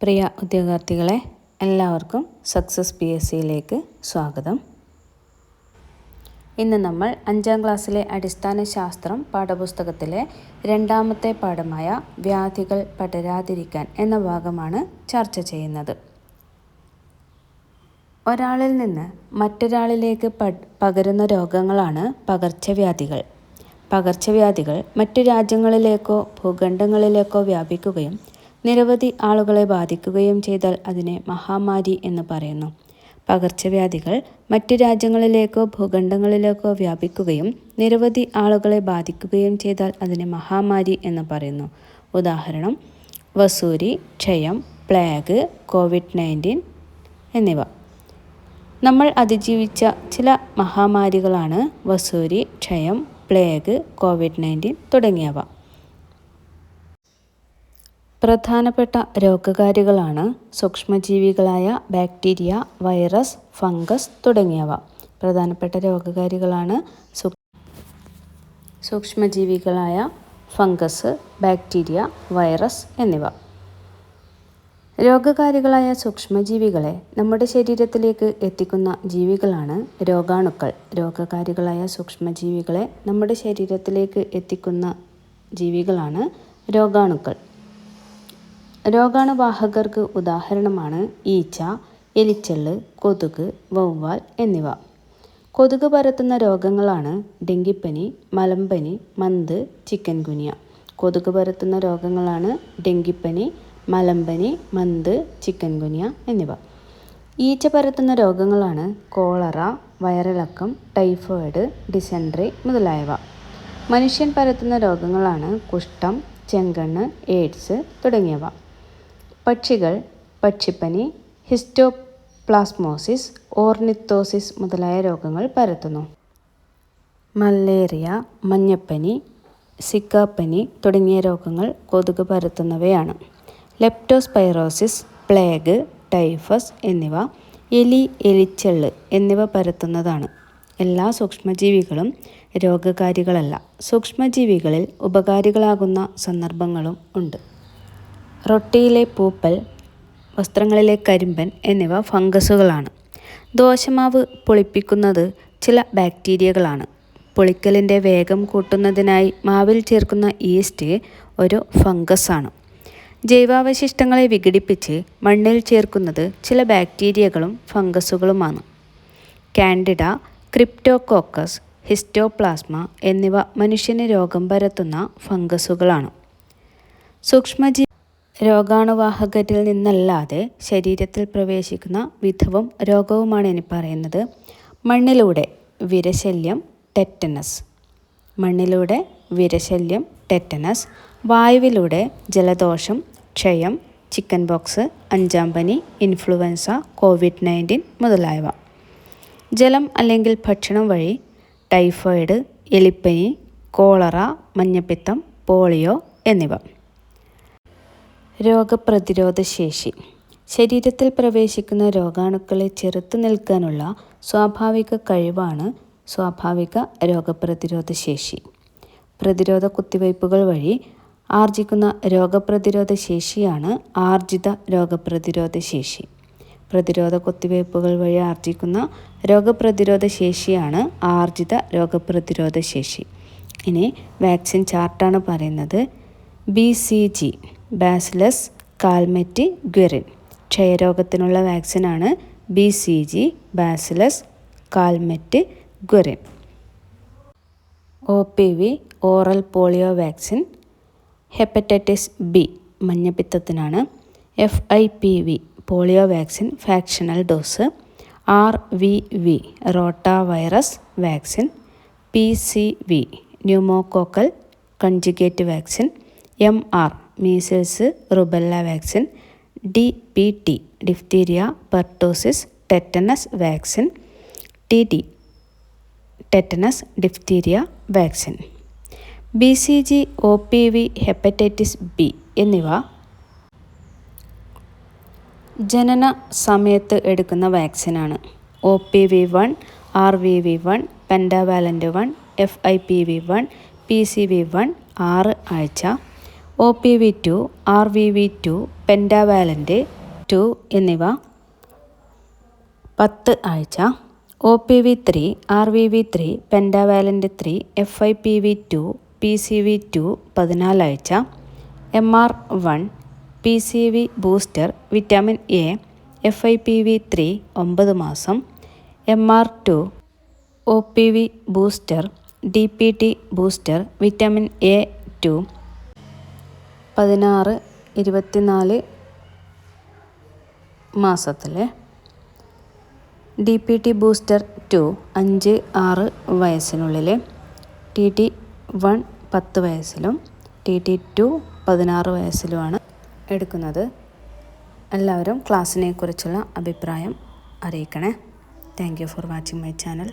പ്രിയ ഉദ്യോഗാർത്ഥികളെ എല്ലാവർക്കും success P S സിയിലേക്ക് സ്വാഗതം. ഇന്ന് നമ്മൾ അഞ്ചാം ക്ലാസ്സിലെ അടിസ്ഥാന ശാസ്ത്രം പാഠപുസ്തകത്തിലെ രണ്ടാമത്തെ പാഠമായ വ്യാധികൾ പടരാതിരിക്കാൻ എന്ന ഭാഗമാണ് ചർച്ച ചെയ്യുന്നത്. ഒരാളിൽ നിന്ന് മറ്റൊരാളിലേക്ക് പകരുന്ന രോഗങ്ങളാണ് പകർച്ചവ്യാധികൾ. പകർച്ചവ്യാധികൾ മറ്റു രാജ്യങ്ങളിലേക്കോ ഭൂഖണ്ഡങ്ങളിലേക്കോ വ്യാപിക്കുകയും നിരവധി ആളുകളെ ബാധിക്കുകയും ചെയ്താൽ അതിനെ മഹാമാരി എന്ന് പറയുന്നു. പകർച്ചവ്യാധികൾ മറ്റ് രാജ്യങ്ങളിലേക്കോ ഭൂഖണ്ഡങ്ങളിലേക്കോ വ്യാപിക്കുകയും നിരവധി ആളുകളെ ബാധിക്കുകയും ചെയ്താൽ അതിനെ മഹാമാരി എന്ന് പറയുന്നു. ഉദാഹരണം വസൂരി ക്ഷയം പ്ലേഗ് കോവിഡ് നയന്റീൻ എന്നിവ. നമ്മൾ അതിജീവിച്ച ചില മഹാമാരികളാണ് വസൂരി ക്ഷയം പ്ലേഗ് കോവിഡ് നയന്റീൻ തുടങ്ങിയവ. പ്രധാനപ്പെട്ട രോഗകാരികളാണ് സൂക്ഷ്മജീവികളായ ബാക്ടീരിയ വൈറസ് ഫംഗസ് തുടങ്ങിയവ. പ്രധാനപ്പെട്ട രോഗകാരികളാണ് സൂക്ഷ്മജീവികളായ ഫംഗസ് ബാക്ടീരിയ വൈറസ് എന്നിവ. രോഗകാരികളായ സൂക്ഷ്മജീവികളെ നമ്മുടെ ശരീരത്തിലേക്ക് എത്തിക്കുന്ന ജീവികളാണ് രോഗാണുക്കൾ. രോഗകാരികളായ സൂക്ഷ്മജീവികളെ നമ്മുടെ ശരീരത്തിലേക്ക് എത്തിക്കുന്ന ജീവികളാണ് രോഗാണുക്കൾ. രോഗാണുവാഹകർക്ക് ഉദാഹരണമാണ് ഈച്ച എലിച്ചെള്ള് കൊതുക് വവ്വാൽ എന്നിവ. കൊതുക് പരത്തുന്ന രോഗങ്ങളാണ് ഡെങ്കിപ്പനി മലമ്പനി മന്ത് ചിക്കൻ ഗുനിയ കൊതുക് പരത്തുന്ന രോഗങ്ങളാണ് ഡെങ്കിപ്പനി മലമ്പനി മന്ത് ചിക്കൻ ഗുനിയ എന്നിവ. ഈച്ച പരത്തുന്ന രോഗങ്ങളാണ് കോളറ വയറിളക്കം ടൈഫോയിഡ് ഡിസെൻട്രി മുതലായവ. മനുഷ്യൻ പരത്തുന്ന രോഗങ്ങളാണ് കുഷ്ഠം ചെങ്കണ്ണ് എയ്ഡ്സ് തുടങ്ങിയവ. പക്ഷികൾ പക്ഷിപ്പനി ഹിസ്റ്റോപ്ലാസ്മോസിസ് ഓർണിത്തോസിസ് മുതലായ രോഗങ്ങൾ പരത്തുന്നു. മലേറിയ മഞ്ഞപ്പനി സിക്കാപ്പനി തുടങ്ങിയ രോഗങ്ങൾ കൊതുക് പരത്തുന്നവയാണ്. ലെപ്റ്റോസ്പൈറോസിസ് പ്ലേഗ് ടൈഫസ് എന്നിവ എലി എലിച്ചെള്ള് എന്നിവ പരത്തുന്നതാണ്. എല്ലാ സൂക്ഷ്മജീവികളും രോഗകാരികളല്ല. സൂക്ഷ്മജീവികളിൽ ഉപകാരികളാകുന്ന സന്ദർഭങ്ങളും ഉണ്ട്. റൊട്ടിയിലെ പൂപ്പൽ വസ്ത്രങ്ങളിലെ കരിമ്പൻ എന്നിവ ഫംഗസുകളാണ്. ദോശമാവ് പൊളിപ്പിക്കുന്നത് ചില ബാക്ടീരിയകളാണ്. പൊളിക്കലിന്റെ വേഗം കൂട്ടുന്നതിനായി മാവിൽ ചേർക്കുന്ന ഈസ്റ്റ് ഒരു ഫംഗസാണ്. ജൈവാവശിഷ്ടങ്ങളെ വിഘടിപ്പിച്ച് മണ്ണിൽ ചേർക്കുന്നത് ചില ബാക്ടീരിയകളും ഫംഗസുകളുമാണ്. കാൻഡിഡ ക്രിപ്റ്റോകോക്കസ് ഹിസ്റ്റോപ്ലാസ്മ എന്നിവ മനുഷ്യന് രോഗം പരത്തുന്ന ഫംഗസുകളാണ്. സൂക്ഷ്മജീ രോഗാണുവാഹകരിൽ നിന്നല്ലാതെ ശരീരത്തിൽ പ്രവേശിക്കുന്ന വിധവും രോഗവുമാണ് ഇനി പറയുന്നത്. മണ്ണിലൂടെ വിരശല്യം ടെറ്റനസ് മണ്ണിലൂടെ വിരശല്യം ടെറ്റനസ് വായുവിലൂടെ ജലദോഷം ക്ഷയം ചിക്കൻ ബോക്സ് അഞ്ചാം പനി ഇൻഫ്ലുവൻസ കോവിഡ് നയന്റീൻ മുതലായവ. ജലം അല്ലെങ്കിൽ ഭക്ഷണം വഴി ടൈഫോയിഡ് എലിപ്പനി കോളറ മഞ്ഞപ്പിത്തം പോളിയോ എന്നിവ. രോഗപ്രതിരോധ ശേഷി. ശരീരത്തിൽ പ്രവേശിക്കുന്ന രോഗാണുക്കളെ ചെറുത്തു നിൽക്കാനുള്ള സ്വാഭാവിക കഴിവാണ് സ്വാഭാവിക രോഗപ്രതിരോധ ശേഷി. പ്രതിരോധ കുത്തിവയ്പ്പുകൾ വഴി ആർജിക്കുന്ന രോഗപ്രതിരോധ ശേഷിയാണ് ആർജിത രോഗപ്രതിരോധ ശേഷി. പ്രതിരോധ കുത്തിവയ്പ്പുകൾ വഴി ആർജിക്കുന്ന രോഗപ്രതിരോധ ശേഷിയാണ് ആർജിത രോഗപ്രതിരോധ ശേഷി. ഇനി വാക്സിൻ ചാർട്ടാണ് പറയുന്നത്. B C G. Bacillus Calmette Guerin ക്ഷയരോഗത്തിനുള്ള വാക്സിനാണ് B C G bacillus Calmette Guerin O P V oral polio vaccine. Hepatitis B മഞ്ഞപ്പിത്തത്തിനാണ്. F I P V polio vaccine fractional dose. R V V rotavirus vaccine. P C V pneumococcal conjugate vaccine. M R measles rubella vaccine D P T diphtheria pertussis tetanus vaccine T T tetanus diphtheria vaccine B C G O P V hepatitis B എന്നിവ ജനന സമയത്ത് എടുക്കുന്ന വാക്സിനാണ് O P V one R V V one pentavalent one F I P V one P C V one ആറ് ആഴ്ച. O P V two R V V two pentavalent two എന്നിവ. പത്ത് ആഴ്ച. O P V three R V V three pentavalent three F I P V two P C V two പതിനാലാഴ്ച M R one P C V booster vitamin A F I P V three ഒമ്പത് മാസം. M R two O P V booster D P T booster vitamin A two പതിനാറ് ഇരുപത്തിനാല് മാസത്തിലെ D P T booster two അഞ്ച് ആറ് വയസ്സിനുള്ളിൽ T T one പത്ത് വയസ്സിലും T T two പതിനാറ് വയസ്സിലുമാണ് എടുക്കുന്നത്. എല്ലാവരും ക്ലാസ്സിനെ കുറിച്ചുള്ള അഭിപ്രായം അറിയിക്കണേ. Thank you for watching my channel